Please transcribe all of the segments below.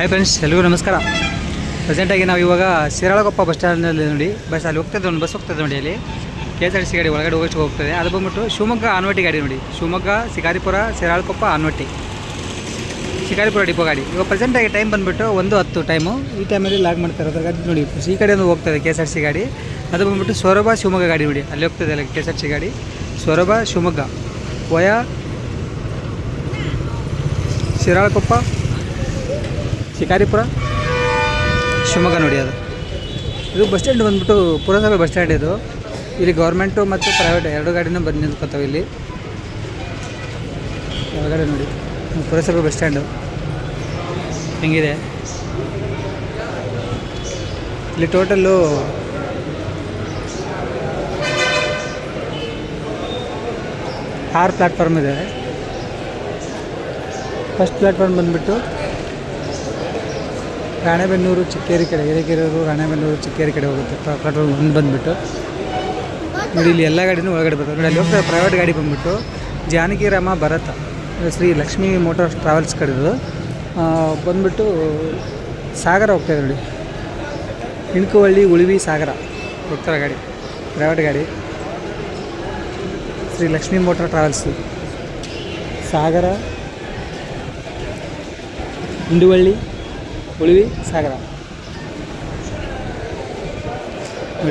Hi friends ಎಲ್ಲರೂ ನಮಸ್ಕಾರ. ಪ್ರೆಸೆಂಟಾಗಿ ನಾವು ಇವಾಗ ಶಿರಾಳಕೊಪ್ಪ ಬಸ್ ಸ್ಟ್ಯಾಂಡ್ನಲ್ಲಿ ನೋಡಿ, ಬಸ್ ಅಲ್ಲಿ ಹೋಗ್ತದೆ ಒಂದು ಬಸ್ ಹೋಗ್ತದೆ ನೋಡಿ ಅಲ್ಲಿ. ಕೆ ಎಸ್ ಆರ್ ಸಿ ಗಾಡಿ ಒಳಗಡೆ ಹೋಗೋಷ್ಟು ಹೋಗ್ತದೆ ಅದು ಬಂದ್ಬಿಟ್ಟು ಶಿವಮೊಗ್ಗ ಆನ್ವಟ್ಟಿ ಗಾಡಿ ನೋಡಿ. ಶಿವಮೊಗ್ಗ, ಶಿಕಾರಿಪುರ, ಶಿರಾಳಕೊಪ್ಪ, ಆನ್ವಟ್ಟಿ. ಶಿಕಾರಿಪುರ ಡಿಪೋ ಗಾಡಿ. ಇವಾಗ ಪ್ರೆಸೆಂಟಾಗಿ ಟೈಮ್ ಬಂದುಬಿಟ್ಟು ಒಂದು ಹತ್ತು ಟೈಮು ಈ ಟೈಮಲ್ಲಿ ಲಾಗ್ ಮಾಡ್ತಾರೆ ಅದ್ರ ಗಾಡಿ ನೋಡಿ. ಈ ಕಡೆಯಿಂದ ಹೋಗ್ತದೆ ಕೆ ಎಸ್ ಆರ್ ಸಿ ಗಾಡಿ. ಅದು ಬಂದ್ಬಿಟ್ಟು ಸೊರಬ ಶಿವಮೊಗ್ಗ ಗಾಡಿ ನೋಡಿ. ಅಲ್ಲಿ ಹೋಗ್ತದೆ ಅಲ್ಲ ಕೆ ಎಸ್ ಆರ್ ಸಿ ಗಾಡಿ. ಸೊರಬ ಶಿವಮೊಗ್ಗ. ವಯಾ ಶಿರಾಳಕೊಪ್ಪ ಶಿಕಾರಿಪುರ? ಶಿವಮೊಗ್ಗ ನೋಡಿ ಅದು. ಇದು ಬಸ್ ಸ್ಟ್ಯಾಂಡ್ ಬಂದ್ಬಿಟ್ಟು ಪುರಸಭೆ ಬಸ್ ಸ್ಟ್ಯಾಂಡ್ ಇದು. ಇಲ್ಲಿ ಗೌರ್ಮೆಂಟು ಮತ್ತು ಪ್ರೈವೇಟ್ ಎರಡು ಗಾಡಿನೂ ಬಂದು ನಿಂತ್ಕೊತಾವೆ ಇಲ್ಲಿ. ಒಳಗಡೆ ನೋಡಿ ಪುರಸಭೆ ಬಸ್ ಸ್ಟ್ಯಾಂಡು. ಹೆಂಗಿದೆ? ಇಲ್ಲಿ ಟೋಟಲ್ಲು ಆರು ಪ್ಲ್ಯಾಟ್ಫಾರ್ಮ್ ಇದೆ ಫಸ್ಟ್ ಪ್ಲ್ಯಾಟ್ಫಾರ್ಮ್ ಬಂದುಬಿಟ್ಟು ರಾಣೆಬೆನ್ನೂರು, ಚಿಕ್ಕೇರಿ ಕಡೆ ಹಿರೇಕೆರೂರು ರಾಣೆಬೆನ್ನೂರು, ಚಿಕ್ಕೇರಿ ಕಡೆ ಹೋಗುತ್ತೆ. ಪೆಟ್ರೋಲ್ ಒಂದು ಬಂದುಬಿಟ್ಟು. ನೋಡಿ, ಇಲ್ಲಿ ಎಲ್ಲ ಗಾಡಿನೂ ಒಳಗಡೆ ಬರ್ತದೆ ನೋಡಿ, ಅಲ್ಲಿ ಹೋಗ್ತಾರೆ ಪ್ರೈವೇಟ್ ಗಾಡಿ ಬಂದುಬಿಟ್ಟು ಜಾನಕಿರಾಮ ಭರತ, ಶ್ರೀ ಲಕ್ಷ್ಮೀ ಮೋಟಾರ್ಸ್ ಟ್ರಾವೆಲ್ಸ್ ಕಡೆದು ಬಂದುಬಿಟ್ಟು ಸಾಗರ ಹೋಗ್ತಾಯಿದೆ ನೋಡಿ. ಇಣಕುವಳ್ಳಿ ಉಳಿವಿ, ಸಾಗರ ಹೋಗ್ತಾರೆ ಗಾಡಿ ಪ್ರೈವೇಟ್ ಗಾಡಿ. Shri Lakshmi motor travels. ಸಾಗರ ಇಂಡುವಳ್ಳಿ ಉಳಿವಿ ಸಾಗರ.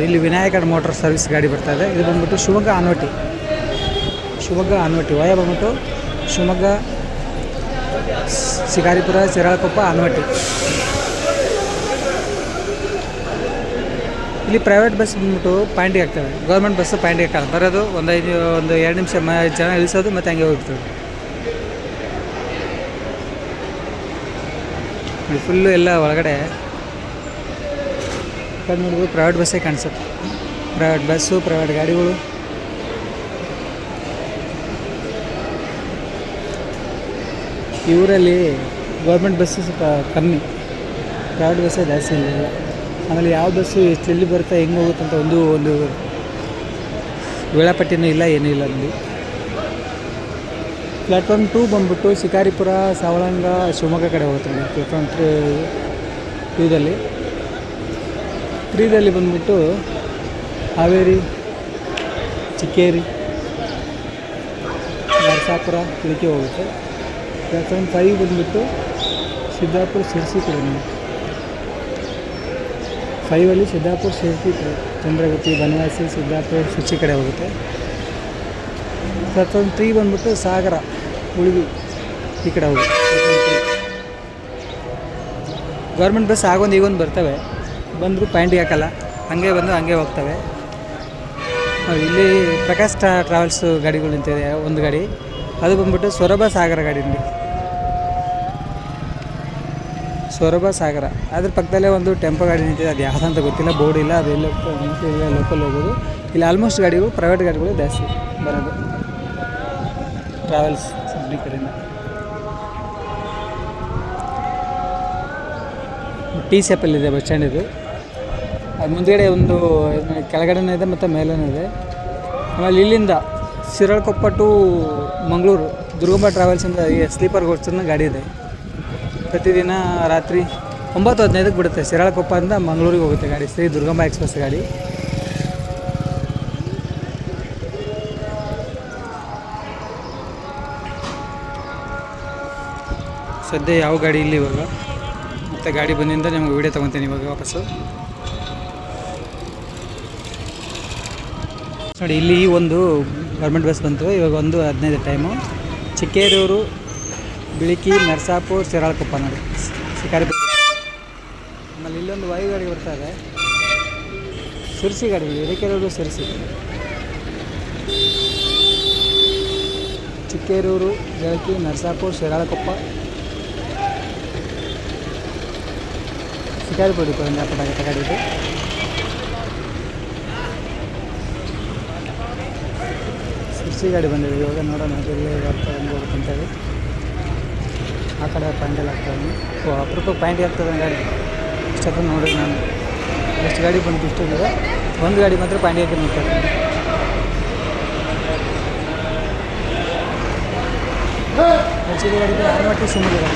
ಇಲ್ಲಿ ವಿನಾಯಕ ಮೋಟಾರ್ ಸರ್ವಿಸ್ ಗಾಡಿ ಬರ್ತಾ ಇದೆ. ಇದು ಬಂದ್ಬಿಟ್ಟು ಶಿವಮೊಗ್ಗ ಆನ್ವಟಿ ಶಿವಮೊಗ್ಗ ಆನ್ವಟಿ ವಯ ಬಂದ್ಬಿಟ್ಟು ಶಿವಮೊಗ್ಗ, ಶಿಕಾರಿಪುರ, ಶಿರಾಳಕೊಪ್ಪ ಆನ್ವಟಿ ಇಲ್ಲಿ ಪ್ರೈವೇಟ್ ಬಸ್ ಬಂದ್ಬಿಟ್ಟು ಪಾಯಿಂಟಿಗೆ ಆಗ್ತವೆ. ಗೌರ್ಮೆಂಟ್ ಬಸ್ಸು ಪಾಯಿಂಟಿಗೆ ಹಾಕಲ್ಲ ಬರೋದು ಒಂದು ಐದು, ಒಂದು ಎರಡು ನಿಮಿಷ ಜನ ಇಳಿಸೋದು ಮತ್ತು ಹಂಗೆ ಹೋಗ್ತದೆ ನೋಡಿ ಫುಲ್ಲು ಎಲ್ಲ ಒಳಗಡೆ ನೋಡಿದ್ರು ಪ್ರೈವೇಟ್ ಬಸ್ಸೇ ಕಾಣಿಸುತ್ತೆ. ಪ್ರೈವೇಟ್ ಬಸ್ಸು ಪ್ರೈವೇಟ್ ಗಾಡಿಗಳು. ಈ ಊರಲ್ಲಿ ಗೌರ್ಮೆಂಟ್ ಬಸ್ಸು ಸ್ವಲ್ಪ ಕಮ್ಮಿ. ಪ್ರೈವೇಟ್ ಬಸ್ಸೇ ಜಾಸ್ತಿ ಇಲ್ಲ. ಆಮೇಲೆ ಯಾವ ಬಸ್ಸು ಎಷ್ಟು ಎಲ್ಲಿ ಬರುತ್ತೆ, ಹೆಂಗೆ ಹೋಗುತ್ತೆ ಅಂತ ಒಂದು ಒಂದು ವೇಳಾಪಟ್ಟಿನೂ ಇಲ್ಲ, ಏನೂ ಇಲ್ಲ ಅಲ್ಲಿ. ಪ್ಲ್ಯಾಟ್ಫಾರ್ಮ್ ಟೂ ಬಂದ್ಬಿಟ್ಟು ಶಿಕಾರಿಪುರ, ಸವಳಂಗ, ಶಿವಮೊಗ್ಗ ಕಡೆ ಹೋಗುತ್ತೆ ನೋಡಿ ಪ್ಲ್ಯಾಟ್ಫಾರ್ಮ್ ತ್ರೀ ಟೂದಲ್ಲಿ ತ್ರೀದಲ್ಲಿ ಬಂದ್ಬಿಟ್ಟು ಹಾವೇರಿ, ಚಿಕ್ಕೇರಿ, ನರಸಾಪುರ ಇದಕ್ಕೆ ಹೋಗುತ್ತೆ. ಪ್ಲ್ಯಾಟ್ಫಾರ್ಮ್ ಫೈವ್ ಬಂದ್ಬಿಟ್ಟು ಸಿದ್ದಾಪುರ, ಶಿರ್ಸಿ ಕಡೆ ಫೈವಲ್ಲಿ ಸಿದ್ದಾಪುರ, ಶಿರ್ಸಿ ಕಡೆ ಚಂದ್ರಗತಿ ಬನವಾಸಿ, ಸಿದ್ದಾಪುರ ಶಿರ್ಸಿ ಕಡೆ ಹೋಗುತ್ತೆ. ಪ್ಲ್ಯಾಟ್ಫಾರ್ಮ್ ಟ್ರೀ ಬಂದ್ಬಿಟ್ಟು ಸಾಗರ ಉಳಿವಿ ಈ ಕಡೆ ಹೋಗಿ. ಗೌರ್ಮೆಂಟ್ ಬಸ್ ಆಗೊಂದು ಈಗೊಂದು ಬರ್ತವೆ. ಬಂದರೂ ಪ್ಯಾಂಟಿಗೆ ಹಾಕಲ್ಲ. ಹಂಗೆ ಬಂದು ಹಂಗೆ ಹೋಗ್ತವೆ. ಇಲ್ಲಿ ಪ್ರಕಾಶ್ ಟ್ರಾ- ಟ್ರಾವೆಲ್ಸ್ ಗಾಡಿಗಳು ನಿಂತಿದೆ, ಒಂದು ಗಾಡಿ. ಅದು ಬಂದ್ಬಿಟ್ಟು ಸೊರಬ ಸಾಗರ ಗಾಡಿ ಇಲ್ಲಿ. ಸೊರಬ ಸಾಗರ. ಅದ್ರ ಪಕ್ಕದಲ್ಲೇ ಒಂದು ಟೆಂಪೋ ಗಾಡಿ ನಿಂತಿದೆ. ಅದು ಯಾವುದಂತ ಗೊತ್ತಿಲ್ಲ. ಬೋರ್ಡ್ ಇಲ್ಲ ಅದೆಲ್ಲ ಲೋಕಲ್ ಹೋಗೋದು. ಇಲ್ಲಿ ಆಲ್ಮೋಸ್ಟ್ ಗಾಡಿಗಳು ಪ್ರೈವೇಟ್ ಗಾಡಿಗಳು ಜಾಸ್ತಿ ಬರೋದು. ಟ್ರಾವೆಲ್ಸ್ ಕಂಪ್ನಿ ಕಡೆಯಿಂದ ಟಿ ಇದೆ ಬಸ್ ಸ್ಟ್ಯಾಂಡ್ ಇದು. ಅದು ಮುಂದ್ಗಡೆ ಒಂದು, ಕೆಳಗಡೆನೇ ಇದೆ ಮತ್ತು ಮೇಲೂ ಇದೆ. ಆಮೇಲೆ ಇಲ್ಲಿಂದ ಶಿರಾಳಕೊಪ್ಪ ಟು ಮಂಗಳೂರು ದುರ್ಗಂಬ ಟ್ರಾವೆಲ್ಸಿಂದ ಸ್ಲೀಪರ್ ಗೋಡ್ಸನ್ನ ಗಾಡಿ ಇದೆ. ಪ್ರತಿದಿನ ರಾತ್ರಿ ಒಂಬತ್ತು ಹದಿನೈದಕ್ಕೆ ಬಿಡುತ್ತೆ. ಶಿರಾಳಕೊಪ್ಪದಿಂದ ಮಂಗಳೂರಿಗೆ ಹೋಗುತ್ತೆ ಗಾಡಿ, ಶ್ರೀ ದುರ್ಗಂಬ ಎಕ್ಸ್ಪ್ರೆಸ್ ಗಾಡಿ. ಸದ್ಯ ಯಾವ ಗಾಡಿ ಇಲ್ಲಿ ಇವಾಗ? ಮತ್ತು ಗಾಡಿ ಬಂದಿಂದ ನಿಮ್ಗೆ ವೀಡಿಯೋ ತೊಗೊತೀನಿ ಇವಾಗ ವಾಪಸ್ಸು. ನೋಡಿ, ಇಲ್ಲಿ ಒಂದು ಗೌರ್ಮೆಂಟ್ ಬಸ್ ಬಂತು. ಇವಾಗ ಒಂದು ಹದಿನೈದು ಟೈಮು ಚಿಕ್ಕೇರೂರು, ಬಿಳಿಕಿ, ನರಸಾಪುರ, ಶಿರಾಳಕೊಪ್ಪ ನೋಡಿ. ಶಿಕಾರಿಪುರ ಆಮೇಲೆ ಇಲ್ಲೊಂದು ವಾಯು ಗಾಡಿ ಬರ್ತಾ ಇದೆ. ಸಿರ್ಸಿ ಗಾಡಿ ಹಿರೇಕೆರೂರು ಸಿರ್ಸಿ ಚಿಕ್ಕೇರೂರು, ಬೆಳಕಿ, ನರಸಾಪುರ, ಶಿರಾಳಕೊಪ್ಪ. ಡಿಪೋದಿಂದ ಪಟಾಕಟ ಗಾಡಿ ಇದು ಸಿರ್ಸಿ ಗಾಡಿ ಬಂದಿದೆ ಇವಾಗ ನೋಡೋಣ ಎಲ್ಲಿ ಬರ್ತಾ ಹೆಂಗೆ ಹೋಗುತ್ತೆ ಆ ಕಡೆ ಪಾಯಿಂಟಲ್ಲಿ ಹಾಕ್ತಾಯಿದ್ದೀನಿ ಓ ಅಪರೂಪಕ್ಕೆ ಪಾಯಿಂಟ್ ಹಾಕ್ತದೆ ಗಾಡಿ ಇಷ್ಟೊತ್ತು ನೋಡಿ ನಾನು ಎಷ್ಟು ಗಾಡಿ ಬಂತು ಇದೆ ಒಂದು ಗಾಡಿ ಮಾತ್ರ ಪಾಯಿಂಟ್ ಹಾಕಿ ನೋಡ್ತಾರೆ ಹೆಚ್ಚಿಗೆ ಗಾಡಿ ಆರ್ಮಟ್ಟಿ ಶಿವಮೊಗ್ಗ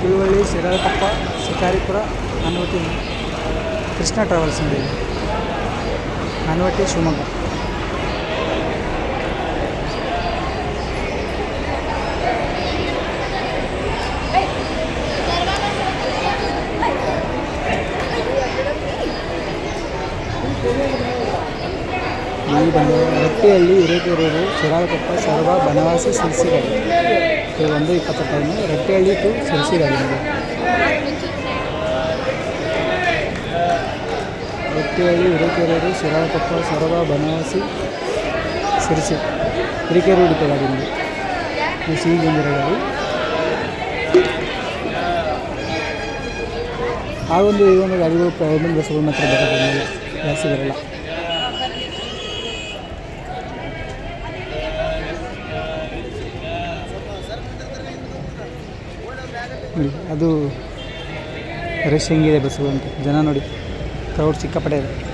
ತಿಳುವಳ್ಳಿ ಶಿರಾಳಕೊಪ್ಪ ಶಿಕಾರಿಪುರ ಆನವಟ್ಟಿ ಕೃಷ್ಣ ಟ್ರಾವೆಲ್ಸ್ ನೋಡಿ ಇದು. ಆನವಟ್ಟಿ ಶಿವಮೊಗ್ಗ ಇಲ್ಲಿ ಬಂದು ರಟ್ಟಿಹಳ್ಳಿ ಹಿರೇಕೆರೂರು ಶಿರಾಳಕೊಪ್ಪ ಸೊರಬ ಬನವಾಸಿ ಸಿರ್ಸಿಗಾಡಿ ಇದು ಒಂದು ಇಪ್ಪತ್ತು ಟೈಮು ರಟ್ಟಿಹಳ್ಳಿ ಟು ಸಿರ್ಸಿಗಾಡಿ ರಟ್ಟಿಹಳ್ಳಿ ಹಿರೇಕೆರೂರು, ಶಿರಾಳಕೊಪ್ಪ ಸೊರಬ ಬನವಾಸಿ, ಸಿರಿಸಿ, ಹಿರೇಕೆರೂರು ಹಿಡಿತ ಸಿಹಿ ಆ ಒಂದು ಈ ಒಂದು ಗಾಡಿಗಳು ಗೌರ್ಮೆಂಟ್ ಬಸ್ಗಳು ಮಾತ್ರ ಬರೋದಿಲ್ಲ ಜಾಸ್ತಿ ಬರಲ್ಲ. ಅದು ರಶ್ ಹೆಂಗಿದೆ ಬಸ್ಸು ಅಂತ ಜನ ನೋಡಿ. ಕ್ರೌಡ್ ಸಿಕ್ಕಾಪಟ್ಟೆ ಇದೆ